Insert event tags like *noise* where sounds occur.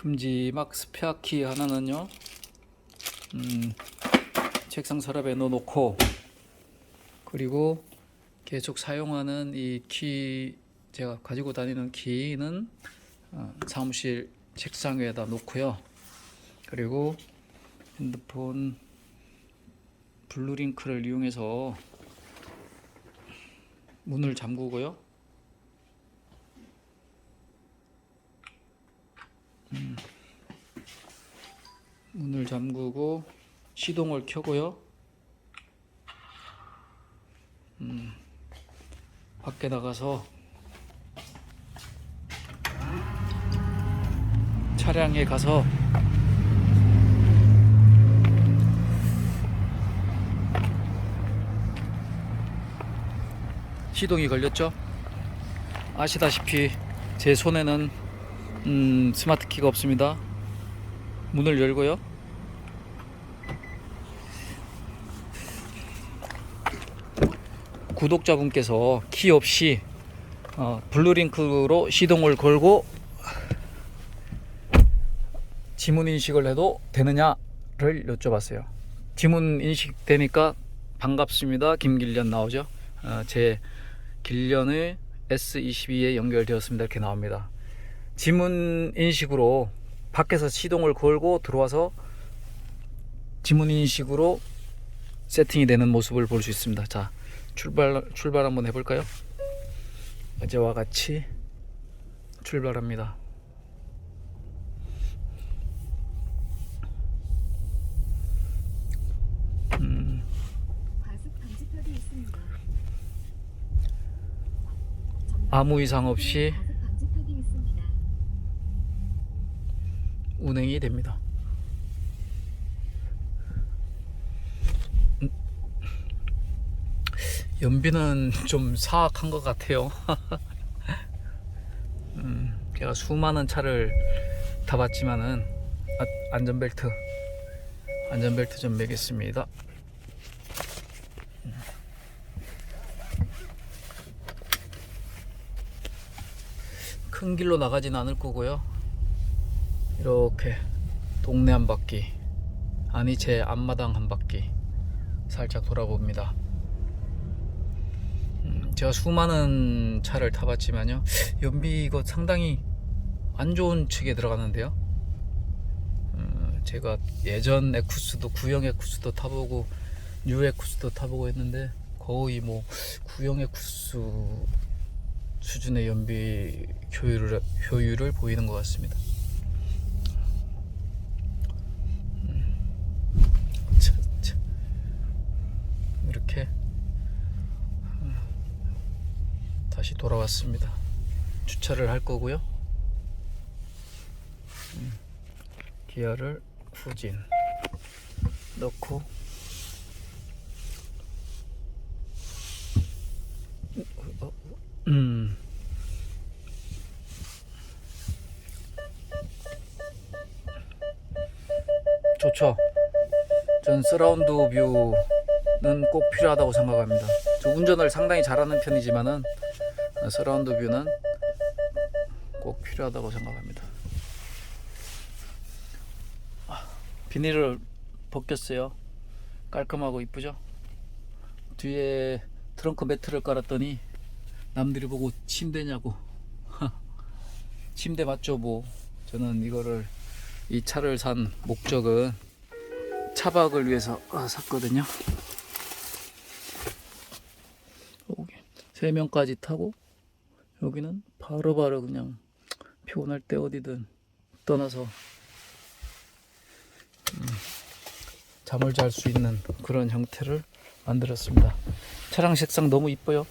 큼지막 스페아키 하나는요. 음, 책상 서랍에 넣어놓고 그리고 계속 사용하는 이 키 제가 가지고 다니는 키는 어, 사무실 책상 위에다 놓고요. 그리고 핸드폰 블루링크를 이용해서 문을 잠그고요. 문을 잠그고 시동을 켜고요. 음, 밖에 나가서 차량에 가서 시동이 걸렸죠. 아시다시피 제 손에는 음, 스마트 키가 없습니다. 문을 열고요. 구독자분께서 키 없이 어, 블루링크로 시동을 걸고 지문 인식을 해도 되느냐를 여쭤봤어요. 지문 인식 되니까 반갑습니다. 김길련 나오죠. 어, 제 길련의 S22에 연결되었습니다. 이렇게 나옵니다. 지문 인식으로 밖에서 시동을 걸고 들어와서 지문 인식으로 세팅이 되는 모습을 볼 수 있습니다. 자, 출발 출발 한번 해볼까요? 어제와 같이 출발합니다. 음. 아무 이상 없이 있습니다. 운행이 됩니다. 음, 연비는 좀 사악한 것 같아요. *laughs* 음, 제가 수많은 차를 타봤지만은 아, 안전벨트 안전벨트 좀 매겠습니다. 큰 길로 나가진 않을 거고요. 이렇게 동네 한 바퀴 아니 제 앞마당 한 바퀴 살짝 돌아봅니다. 음, 제가 수많은 차를 타봤지만요 연비 이거 상당히 안 좋은 측에 들어가는데요. 음, 제가 예전 에쿠스도 구형 에쿠스도 타보고 뉴 에쿠스도 타보고 했는데 거의 뭐 구형 에쿠스 수준의 연비 효율을 효율을 보이는 것 같습니다. 차, 차. 이렇게 음, 다시 돌아왔습니다. 주차를 할 거고요. 음, 기아를 후진 넣고 음. 좋죠. 전 서라운드 뷰는 꼭 필요하다고 생각합니다. 저 운전을 상당히 잘하는 편이지만은 어, 서라운드 뷰는 꼭 필요하다고 생각합니다. 아, 비닐을 벗겼어요. 깔끔하고 이쁘죠? 뒤에 트렁크 매트를 깔았더니 남들이 보고 침대냐고. *laughs* 침대 맞죠, 뭐. 저는 이거를 이 차를 산 목적은 차박을 위해서 어, 샀거든요. 세 명까지 타고 여기는 바로 바로 그냥 피곤할 때 어디든 떠나서 음, 잠을 잘 수 있는 그런 형태를 만들었습니다. 차량 색상 너무 이뻐요.